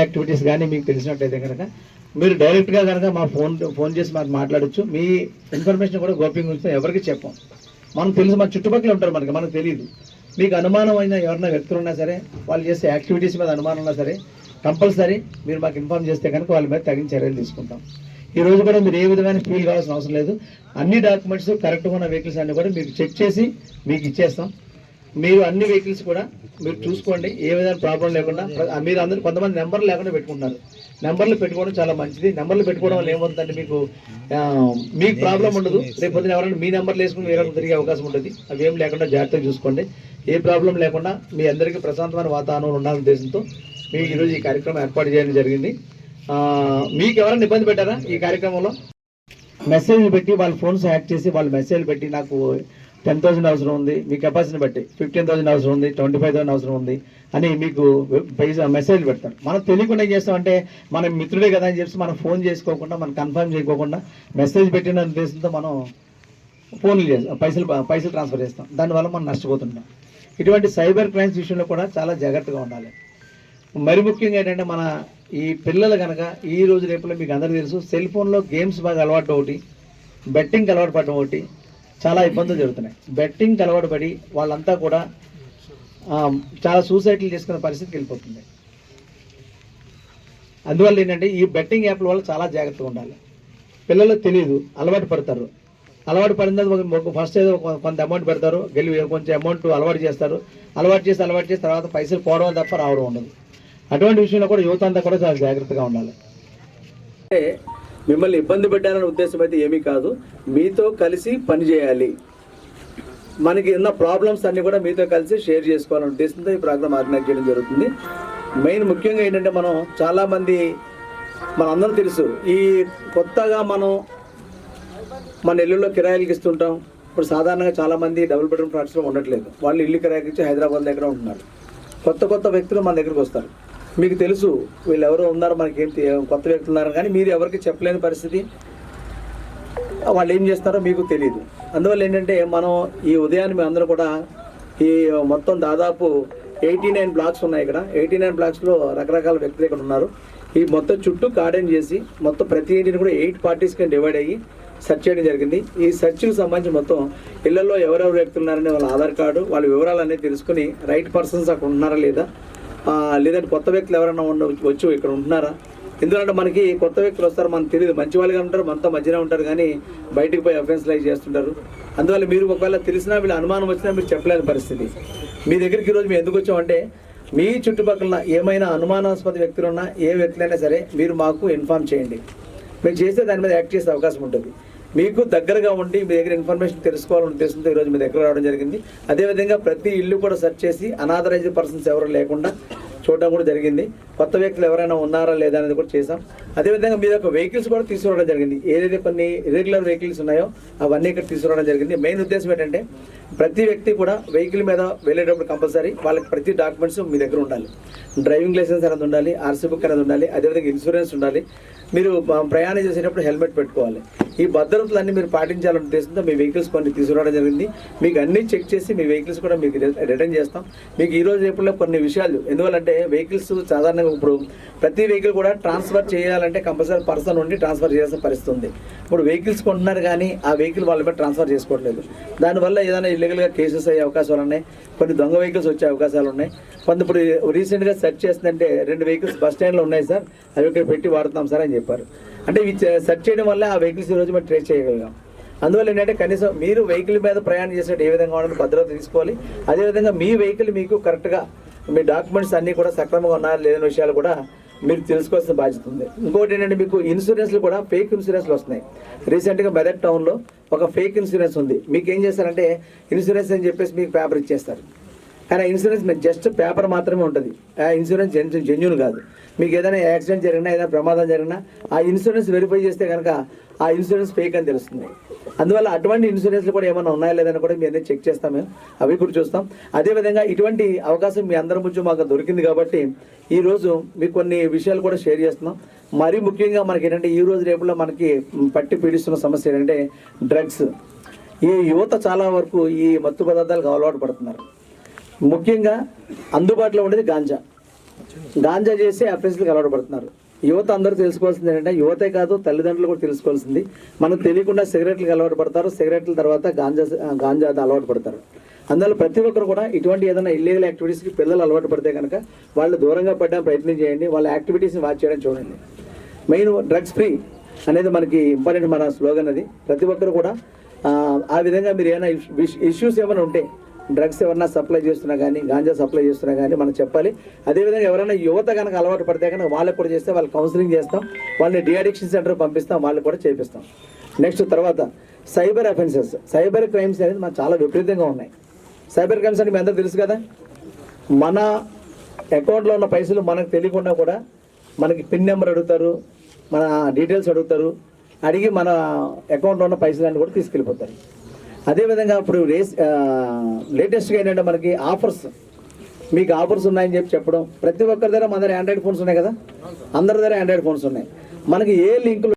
Activities కానీ మీకు తెలిసినట్లయితే కనుక మీరు డైరెక్ట్గా కనుక మా ఫోన్ ఫోన్ చేసి మాకు మాట్లాడొచ్చు. మీ ఇన్ఫర్మేషన్ కూడా గోప్యంగా ఉంచుతాం ఎవరికి చెప్పం. మనం తెలుసు మన చుట్టుపక్కల ఉంటారు మనకి మనకు తెలియదు మీకు అనుమానం అయిన ఎవరైనా వ్యక్తులు ఉన్నా సరే వాళ్ళు చేసే యాక్టివిటీస్ మీద అనుమానం ఉన్నా సరే కంపల్సరీ మీరు మాకు ఇన్ఫార్మ్ చేస్తే కనుక వాళ్ళ మీద తగిన చర్యలు తీసుకుంటాం. ఈ రోజు కూడా మీరు ఏ విధమైన ఫీల్ కావాల్సిన అవసరం లేదు. అన్ని డాక్యుమెంట్స్ కరెక్ట్గా ఉన్న వెహికల్స్ అన్ని కూడా మీకు చెక్ చేసి మీకు ఇచ్చేస్తాం. మీరు అన్ని వెహికల్స్ కూడా మీరు చూసుకోండి ఏ విధమైన ప్రాబ్లం లేకుండా మీరు అందరూ కొంతమంది నెంబర్లు లేకుండా పెట్టుకుంటున్నారు. నెంబర్లు పెట్టుకోవడం చాలా మంచిది. నెంబర్లు పెట్టుకోవడం వల్ల ఏమవుతుందంటే మీకు మీకు ప్రాబ్లం ఉండదు. రేపొద్దున ఎవరైనా మీ నెంబర్లు వేసుకుని వేరే తిరిగే అవకాశం ఉంటుంది. అవి ఏం లేకుండా జాగ్రత్తగా చూసుకోండి. ఏ ప్రాబ్లం లేకుండా మీ అందరికీ ప్రశాంతమైన వాతావరణం ఉండాలనే ఉద్దేశంతో మీకు ఈరోజు ఈ కార్యక్రమం ఏర్పాటు చేయడం జరిగింది. మీకు ఎవరైనా ఇబ్బంది పెట్టారా ఈ కార్యక్రమంలో? మెసేజ్ పెట్టి వాళ్ళ ఫోన్స్ హ్యాక్ చేసి వాళ్ళు మెసేజ్ పెట్టి నాకు టెన్ థౌసండ్ అవసరం ఉంది. మీ కెపాసిటీని బట్టి ఫిఫ్టీన్ థౌసండ్ అవసరం ఉంది ట్వంటీ ఫైవ్ థౌసండ్ అవసరం ఉంది అని మీకు పైసా మెసేజ్ పెడతారు. మనం తెలియకుండా ఏం చేస్తామంటే మన మిత్రుడే కదా అని చెప్పి మనం ఫోన్ చేసుకోకుండా మనం కన్ఫర్మ్ చేయకోకుండా మెసేజ్ పెట్టిన ఉద్దేశంతో మనం ఫోన్లు చేస్తాం పైసలు పైసలు ట్రాన్స్ఫర్ చేస్తాం. దానివల్ల మనం నష్టపోతుంటాం. ఇటువంటి సైబర్ క్రైమ్స్ విషయంలో కూడా చాలా జాగ్రత్తగా ఉండాలి. మరి ముఖ్యంగా ఏంటంటే మన ఈ పిల్లలు కనుక ఈ రోజు రేపులో మీకు అందరికీ తెలుసు సెల్ ఫోన్లో గేమ్స్ బాగా అలవాటు ఒకటి బెట్టింగ్కి అలవాటు పడడం ఒకటి చాలా ఇబ్బందులు జరుగుతున్నాయి. బెట్టింగ్ అలవాటు పడి వాళ్ళంతా కూడా చాలా సూసైడ్లు చేసుకునే పరిస్థితికి వెళ్ళిపోతుంది. అందువల్ల ఏంటంటే ఈ బెట్టింగ్ యాప్ల వల్ల చాలా జాగ్రత్తగా ఉండాలి. పిల్లలు తెలియదు అలవాటు పడతారు. అలవాటు పడిన తర్వాత ఒక ఫస్ట్ ఏదో కొంత అమౌంట్ పెడతారు గెలివి కొంచెం అమౌంట్ అలవాటు చేస్తారు. అలవాటు చేసి అలవాటు చేసి తర్వాత పైసలు పోవడం తప్ప రావడం ఉండదు. అటువంటి విషయంలో కూడా యువత అంతా కూడా చాలా జాగ్రత్తగా ఉండాలి. అంటే మిమ్మల్ని ఇబ్బంది పెట్టాలనే ఉద్దేశం అయితే ఏమీ కాదు. మీతో కలిసి పని చేయాలి. మనకి ఉన్న ప్రాబ్లమ్స్ అన్నీ కూడా మీతో కలిసి షేర్ చేసుకోవాలనే ఉద్దేశంతో ఈ ప్రోగ్రామ్ ఆర్గనైజ్ చేయడం జరుగుతుంది. మెయిన్ ముఖ్యంగా ఏంటంటే మనం చాలామంది మనందరం తెలుసు ఈ కొత్తగా మనం మన ఇల్లులో కిరాయిలకి ఇస్తుంటాం. ఇప్పుడు సాధారణంగా చాలామంది డబుల్ బెడ్రూమ్ ఫ్లాట్స్లో ఉండట్లేదు. వాళ్ళు ఇల్లు కిరాయికి ఇచ్చి హైదరాబాద్ దగ్గర ఉంటున్నారు. కొత్త కొత్త వ్యక్తులు మన దగ్గరికి వస్తారు. మీకు తెలుసు వీళ్ళు ఎవరో ఉన్నారు మనకి ఏంటి కొత్త వ్యక్తులు ఉన్నారు కానీ మీరు ఎవరికి చెప్పలేని పరిస్థితి. వాళ్ళు ఏం చేస్తారో మీకు తెలియదు అందువల్ల ఏంటంటే మనం ఈ ఉదయాన్ని మేము అందరూ కూడా ఈ మొత్తం దాదాపు ఎయిటీ నైన్ బ్లాక్స్ ఉన్నాయి ఇక్కడ. ఎయిటీ నైన్ బ్లాక్స్లో రకరకాల వ్యక్తులు ఇక్కడ ఉన్నారు. ఈ మొత్తం చుట్టూ గార్డెన్ చేసి మొత్తం ప్రతి ఇంటిని కూడా ఎయిట్ పార్టీస్కి డివైడ్ అయ్యి సెర్చ్ చేయడం జరిగింది. ఈ సెర్చ్కి సంబంధించి మొత్తం ఇళ్ళలో ఎవరెవరు వ్యక్తులు ఉన్నారని వాళ్ళ ఆధార్ కార్డు వాళ్ళ వివరాలు అనేది తెలుసుకుని రైట్ పర్సన్స్ అక్కడ ఉన్నారా లేదా లేదంటే కొత్త వ్యక్తులు ఎవరైనా ఉండ వచ్చి ఇక్కడ ఉంటున్నారా? ఎందుకంటే మనకి కొత్త వ్యక్తులు వస్తారు మనకు తెలియదు మంచి వాళ్ళుగా ఉంటారు మనతో మధ్యనే ఉంటారు కానీ బయటికి పోయి అఫెన్స్ లైక్ చేస్తుంటారు. అందువల్ల మీరు ఒకవేళ తెలిసినా వీళ్ళు అనుమానం వచ్చినా మీరు చెప్పలేని పరిస్థితి. మీ దగ్గరికి ఈరోజు మేము ఎందుకు వచ్చామంటే మీ చుట్టుపక్కల ఏమైనా అనుమానాస్పద వ్యక్తులున్నా ఏ వ్యక్తులైనా సరే మీరు మాకు ఇన్ఫామ్ చేయండి. మీరు చేస్తే దాని మీద యాక్ట్ చేసే అవకాశం ఉంటుంది. మీకు దగ్గరగా ఉండి మీ దగ్గర ఇన్ఫర్మేషన్ తెలుసుకోవాలని ఉద్దేశంతో ఈరోజు మీ దగ్గర రావడం జరిగింది. అదేవిధంగా ప్రతి ఇల్లు కూడా సెర్చ్ చేసి అనాథరైజ్డ్ పర్సన్స్ ఎవరు లేకుండా చూడడం కూడా జరిగింది. కొత్త వ్యక్తులు ఎవరైనా ఉన్నారా లేదా అనేది కూడా చేసాం అదేవిధంగా మీ యొక్క వెహికల్స్ కూడా తీసుకురావడం జరిగింది. ఏదైతే కొన్ని ఇరెగ్యులర్ వెహికల్స్ ఉన్నాయో అవన్నీ ఇక్కడ తీసుకురావడం జరిగింది. మెయిన్ ఉద్దేశం ఏంటంటే ప్రతి వ్యక్తి కూడా వెహికల్ మీద వెళ్ళేటప్పుడు కంపల్సరీ వాళ్ళకి ప్రతి డాక్యుమెంట్స్ మీ దగ్గర ఉండాలి. డ్రైవింగ్ లైసెన్స్ అనేది ఉండాలి ఆర్సీ బుక్ అనేది ఉండాలి అదేవిధంగా ఇన్సూరెన్స్ ఉండాలి. మీరు ప్రయాణం చేసేటప్పుడు హెల్మెట్ పెట్టుకోవాలి. ఈ భద్రతలన్నీ మీరు పాటించాలనే ఉద్దేశంతో మీ వెహికల్స్ కొన్ని తీసుకురావడం జరిగింది. మీకు అన్నీ చెక్ చేసి మీ వెహికల్స్ కూడా మీకు రిటర్న్ చేస్తాం. మీకు ఈ రోజు కొన్ని విషయాలు ఎందువల్లంటే వెహికల్స్ సాధారణంగా ఇప్పుడు ప్రతి వెహికల్ కూడా ట్రాన్స్ఫర్ చేయాలంటే కంపల్సరీ పర్సన్ ఉండి ట్రాన్స్ఫర్ చేయాల్సిన పరిస్థితి ఉంది. ఇప్పుడు వెహికల్స్ కొంటున్నారు కానీ ఆ వెహికల్ వాళ్ళ మీద ట్రాన్స్ఫర్ చేసుకోవట్లేదు. దానివల్ల ఏదైనా ఇల్లీగల్గా కేసెస్ అయ్యే అవకాశాలు ఉన్నాయి. కొన్ని దొంగ వెహికల్స్ వచ్చే అవకాశాలు ఉన్నాయి. కొంత ఇప్పుడు రీసెంట్గా సెర్చ్ చేస్తుందంటే రెండు వెహికల్స్ బస్ స్టాండ్లో ఉన్నాయి సార్. అవి ఇక్కడ పెట్టి వాడుతున్నాం సార్ అని చెప్పారు. అంటే ఇవి సెర్చ్ చేయడం వల్ల ఆ వెహికల్స్ ఈరోజు మేము ట్రేస్ చేయగలిగాం. అందువల్ల ఏంటంటే కనీసం మీరు వెహికల్ మీద ప్రయాణం చేసేటప్పుడు ఏ విధంగా ఉండాలని భద్రత తీసుకోవాలి. అదేవిధంగా మీ వెహికల్ మీకు కరెక్ట్గా మీ డాక్యుమెంట్స్ అన్నీ కూడా సక్రమంగా ఉన్నాయా లేని విషయాలు కూడా మీరు తెలుసుకోవాల్సిన బాధ్యత ఉంది. ఇంకోటి ఏంటంటే మీకు ఇన్సూరెన్స్లు కూడా ఫేక్ ఇన్సూరెన్స్లు వస్తున్నాయి. రీసెంట్గా మెదక్ టౌన్లో ఒక ఫేక్ ఇన్సూరెన్స్ ఉంది. మీకు ఏం చేస్తారంటే ఇన్సూరెన్స్ అని చెప్పేసి మీకు పేపర్ ఇచ్చేస్తారు. కానీ ఆ ఇన్సూరెన్స్ మీకు జస్ట్ పేపర్ మాత్రమే ఉంటుంది. ఆ ఇన్సూరెన్స్ జెన్ జెన్యున్ కాదు. మీకు ఏదైనా యాక్సిడెంట్ జరిగినా ఏదైనా ప్రమాదం జరిగినా ఆ ఇన్సూరెన్స్ వెరిఫై చేస్తే కనుక ఆ ఇన్సూరెన్స్ ఫేక్ అని తెలుస్తుంది. అందువల్ల అటువంటి ఇన్సూరెన్స్లు కూడా ఏమైనా ఉన్నాయా లేదని కూడా మేము చెక్ చేస్తాం మేము. అవి కూడా చూస్తాం. అదేవిధంగా ఇటువంటి అవకాశం మీ అందరి ముందు మాకు దొరికింది కాబట్టి ఈ రోజు మీకు కొన్ని విషయాలు కూడా షేర్ చేస్తున్నాం. మరీ ముఖ్యంగా మనకి ఏంటంటే ఈ రోజు రేపులో మనకి పట్టి పీడిస్తున్న సమస్య ఏంటంటే డ్రగ్స్. ఈ యువత చాలా వరకు ఈ మత్తు పదార్థాలకు అలవాటు పడుతున్నారు. ముఖ్యంగా అందుబాటులో ఉండేది గాంజా. గాంజా చేసి అఫెన్స్లకు అలవాటు పడుతున్నారు. యువత అందరూ తెలుసుకోవాల్సింది ఏంటంటే యువతే కాదు తల్లిదండ్రులు కూడా తెలుసుకోవాల్సింది. మనకు తెలియకుండా సిగరెట్లకు అలవాటు పడతారు. సిగరెట్ల తర్వాత గాంజా గాంజా అలవాటు పడతారు. అందువల్ల ప్రతి ఒక్కరు కూడా ఇటువంటి ఏదైనా ఇల్లీగల్ యాక్టివిటీస్కి పిల్లలు అలవాటు పడితే కనుక వాళ్ళు దూరంగా పడడానికి ప్రయత్నం చేయండి. వాళ్ళ యాక్టివిటీస్ని వాచ్ చేయడం చూడండి. మెయిన్ డ్రగ్స్ ఫ్రీ అనేది మనకి ఇంపార్టెంట్ మన స్లోగన్ అది. ప్రతి ఒక్కరు కూడా ఆ, ఆ విధంగా మీరు ఏమైనా ఇష్యూస్ ఏమైనా ఉంటే డ్రగ్స్ ఎవరన్నా సప్లై చేస్తున్నా కానీ గాంజా సప్లై చేస్తున్నా కానీ మనం చెప్పాలి. అదేవిధంగా ఎవరైనా యువత కనుక అలవాటు పడితే కనుక వాళ్ళకి కూడా చేస్తే వాళ్ళు కౌన్సిలింగ్ చేస్తాం. వాళ్ళని డిఅడిక్షన్ సెంటర్ పంపిస్తాం. వాళ్ళు కూడా చేపిస్తాం. నెక్స్ట్ తర్వాత సైబర్ అఫెన్సెస్ సైబర్ క్రైమ్స్ అనేది మనకు చాలా విపరీతంగా ఉన్నాయి. సైబర్ క్రైమ్స్ అంటే మీ అందరూ తెలుసు కదా? మన అకౌంట్లో ఉన్న పైసలు మనకు తెలియకుండా కూడా మనకి పిన్ నెంబర్ అడుగుతారు మన డీటెయిల్స్ అడుగుతారు. అడిగి మన అకౌంట్లో ఉన్న పైసలన్నీ కూడా తీసుకెళ్ళిపోతారు. అదేవిధంగా ఇప్పుడు రేస్ లేటెస్ట్గా ఏంటంటే మనకి ఆఫర్స్ మీకు ఆఫర్స్ ఉన్నాయని చెప్పి చెప్పడం. ప్రతి ఒక్కరి దగ్గర మన దగ్గర ఆండ్రాయిడ్ ఫోన్స్ ఉన్నాయి కదా? అందరి దగ్గర ఆండ్రాయిడ్ ఫోన్స్ ఉన్నాయి. మనకి ఏ లింకులు